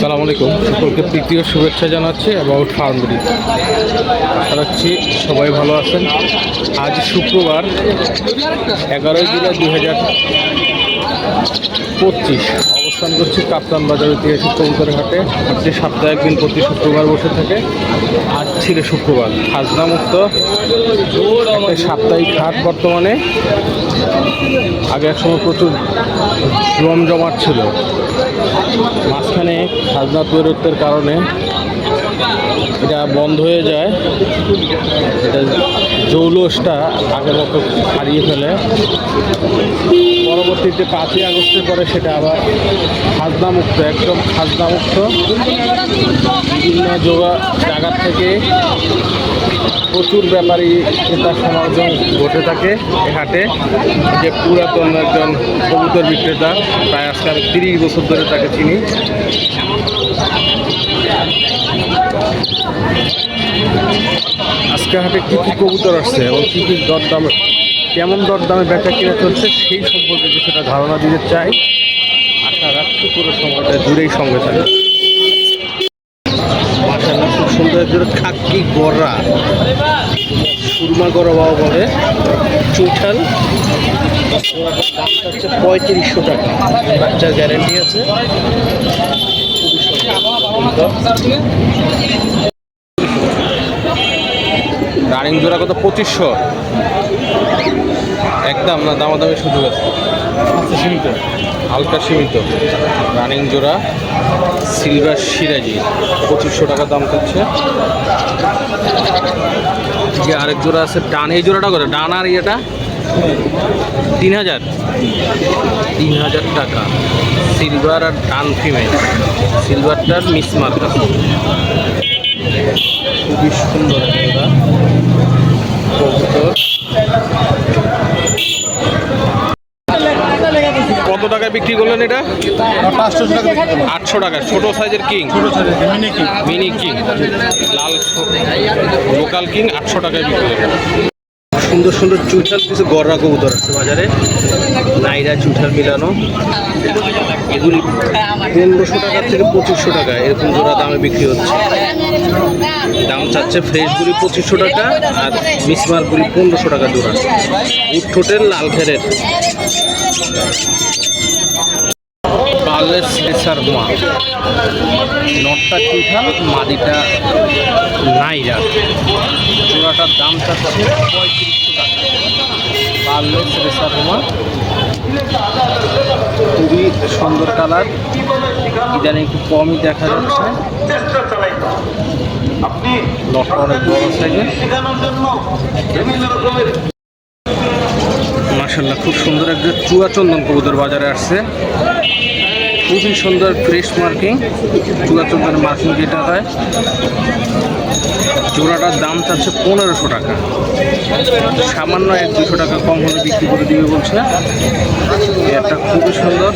সালাম আলাইকুম। সকলকে প্রীতি ও শুভেচ্ছা জানাচ্ছি অ্যাবাউট ফার্মগুলি আশা রাখছি সবাই ভালো আছেন। আজ শুক্রবার এগারোই জুলাই দুই হাজার পঁচিশ। অবস্থান করছি কাপ্তান বাজার ঐতিহাসিক কবুতর ঘাটে হাটটি সাপ্তাহিক দিন প্রতি শুক্রবার বসে থাকে। আজ ছিল শুক্রবার। খাজনা মুক্ত। সাপ্তাহিক হাট বর্তমানে। আগে এক সময় প্রচুর জমজমাট ছিল। মাঝখানে খাজনা দূরত্বের কারণে এটা বন্ধ হয়ে যায়। এটা জৌলসটা আগের মতো হারিয়ে ফেলে। পরবর্তীতে পাঁচই আগস্টের পরে সেটা আবার খাজনা মুক্ত একদম খাজনা মুক্ত বিভিন্ন যোগা জায়গা থেকে প্রচুর ব্যাপারী ক্রেতা সমাগম ঘটে থাকে এ হাটে। যে পুরাতন একজন কবুতর বিক্রেতা, প্রায় আজকে তিরিশ বছর ধরে তাকে চিনি। আজকে হাটে কী কী কবুতর আসছে এবং কী কী দরদামে, কেমন দরদামে বেচা কিনা চলছে সেই সম্পর্কে কিছুটা ধারণা দিতে চাই। আশা রাখছি পুরো সময়টা জুড়েই সঙ্গে থাকে মাসাল্লাহ খুব সুন্দর একজন খাকি গড়া। সুরমা গড়া বাবা বলে। চুঠাল দামটা হচ্ছে পঁয়ত্রিশশো টাকা। বাচ্চার গ্যারেন্টি আছে। রানিং জোড়া কত? পঁচিশশো। একদম না, দামাদামি সুযোগ আছে সীমিত। হালকা সীমিত। রানিং জোড়া, সিলভার সিরাজি। পঁচিশশো টাকা দাম চাচ্ছে যে আরেক জোড়া আছে ডান। এই জোড়াটা করে ডান আর ইয়েটা? তিন হাজার। তিন হাজার টাকা। সিলভার আর ডান ফিমেল। সিলভারটার মিস মার্ক খুবই সুন্দর কবুতর। কত টাকায় বিক্রি করলেন এটা? আটশো টাকা ছোট সাইজের কিং? Mini king. লাল লোকাল কিং আটশো টাকায় বিক্রি করলেন সুন্দর সুন্দর চুঠাল কিছু গররা কবুতর আছে বাজারে। নাইরা চুঠাল মিলানো। এগুলি পনেরোশো টাকা থেকে পঁচিশশো টাকা, এরকম জোড়া দামে বিক্রি হচ্ছে। দাম চাচ্ছে ফ্রেশগুলি পঁচিশশো টাকা আর মিসমারগুলি পনেরোশো টাকা জোড়া। উঠোটের ঠোঁটের লাল ঘেরের পার্লেস রেসার মা। নটটা চুইঠাল মাদিটা নাইরা জোড়াটার দাম চাচ্ছে পঁয়ত্রিশশো টাকা। পার্লেস রেসার মা। খুবই সুন্দর কালার। ইদানিং একটু কমই দেখা যাচ্ছে। লটটা অনেক বড় সাইজের। মাসাল্লাহ খুব সুন্দর একটা চুয়া চন্দন কবুতর বাজারে আসছে। খুবই সুন্দর ফ্রেশ মার্কিং চুয়া চন্দনের মার্কিং যেটা হয়। জোড়াটার দাম চাচ্ছে পনেরোশো টাকা। সামান্য এক দুশো টাকা কম হলে বিক্রি করে দিবে বলছে। এটা খুবই সুন্দর।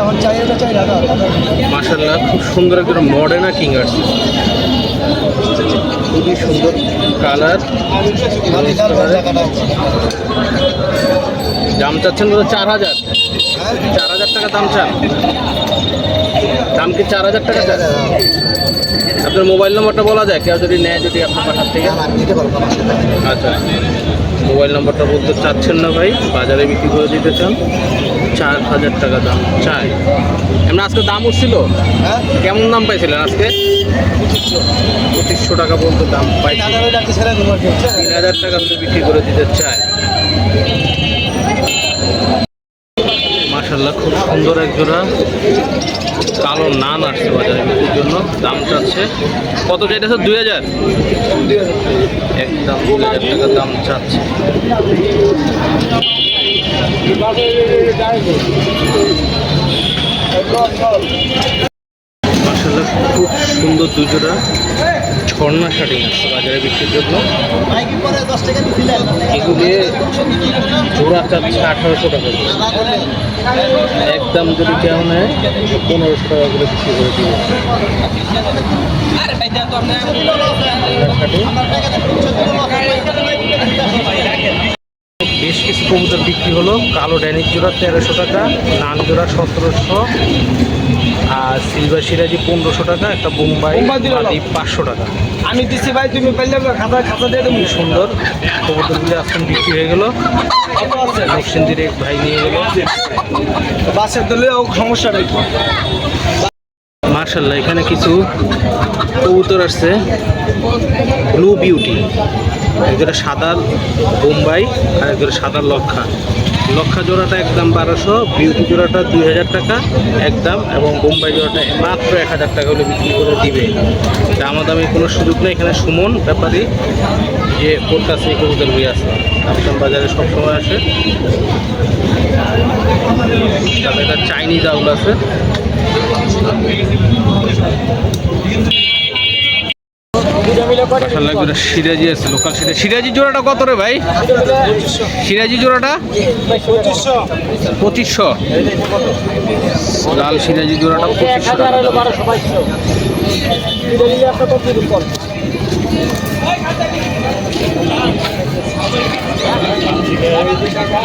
জোড়াটা। মাশাল্লাহ খুব সুন্দর একটা মডার্না কিং আসছে খুবই সুন্দর কালার দাম চাচ্ছেন বলে চার হাজার। চার হাজার টাকা দাম চান। দাম কি চার হাজার টাকা চান? আপনার মোবাইল নম্বরটা বলা যায় কেউ যদি নেয় যদি আপনার পাঠার থেকে। আচ্ছা। মোবাইল নম্বরটা বলতে চাচ্ছেন না ভাই, বাজারে বিক্রি করে দিতে চান। চার হাজার টাকা দাম, চাই। এমনি আজকে দাম উঠছিল? কেমন দাম পাইছিলেন আজকে? পঁচিশশো টাকা বলতে দাম পাই তিন হাজার টাকা বিক্রি করে দিতে চায় মাশাল্লাহ খুব সুন্দর এক জোড়া কালো নান আসছে বাজারে বিক্রির জন্য। দাম চাচ্ছে কত চাইতেছে? দুই হাজার? একদম দুই হাজার টাকা দাম চাচ্ছে। মাশাল্লাহ খুব সুন্দর দুজোড়া ঝর্ণা শাটিং আছে বাজারে বিক্রির জন্য। এগুলি জোড়া চাচ্ছে আঠারোশো টাকা। একদম যদি কেউ নেয়, পনেরোশো টাকা করে বিক্রি করে দিবে। বেশ কিছু কবুতর বিক্রি হলো। কালো ড্যানিক জোড়া তেরোশো টাকা নান জোড়া সতেরোশো। আর সিলভার সিরাজি পনেরোশো টাকা একটা বোম্বাই পাঁচশো টাকা। আমি দিচ্ছি ভাই তুমি পাইলে খাতা খাতা দিয়ে দেবো। সুন্দর। কবুতরগুলি আজকে বিক্রি হয়ে গেলো। নকশিন্দির এক ভাই নিয়ে গেলো। বাসের দিলে সমস্যা নেই। মার্শাল্লাহ এখানে কিছু কবুতর আসছে। ব্লু বিউটি একজোড়া সাদা বোম্বাই আর একজোড়া সাদা লক্ষা। লক্ষা জোড়াটা একদম বারোশো বিউটি জোড়াটা দুই হাজার টাকা একদম, এবং বোম্বাই জোড়াটা মাত্র এক হাজার টাকা হলে বিক্রি করে দিবে। দামাদামি কোনো সুযোগ নেই। এখানে সুমন ব্যাপারী যে ওর কাছে এই কবুতরগুলি আছে আসাম বাজারে সবসময় আসে। একটা চাইনিজ আউল আছে মাশাআল্লাহ একটা সিরাজি আছে লোকাল সিরাজি। সিরাজি জোড়াটা কত রে ভাই? সিরাজি জোড়াটা? পঁচিশশো। লাল সিরাজি জোড়াটা পঁচিশশো টাকা